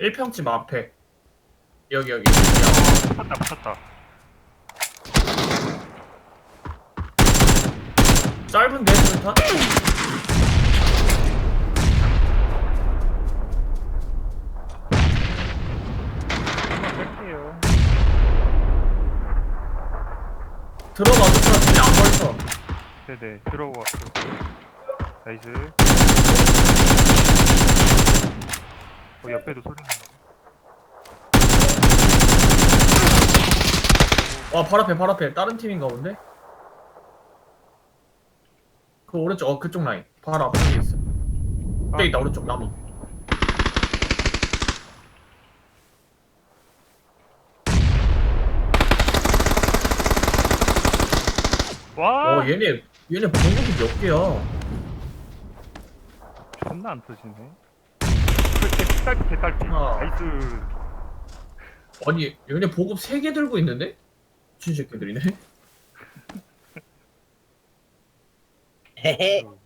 1평집 앞에. 여기 여기. 붙었다 붙었다. 짧은데 수류탄? 뺄게요. 들어가도 수류탄이 안 걸쳐. 네네 들어왔어 나이스. 어 옆에도 소리 와발 앞에 발 앞에. 다른 팀인가 본데? 그 오른쪽 어 그쪽 라인. 바로 앞에 있어. 저기 있다 오른쪽. 나무. 와! 어 얘네 얘네 방법이 몇 개야? 존나 안 터지네 딸피 개딸피 아. 나이스 아니 얘네 보급 3개 들고 있는데? 미친 새끼들이네 헤헤. 그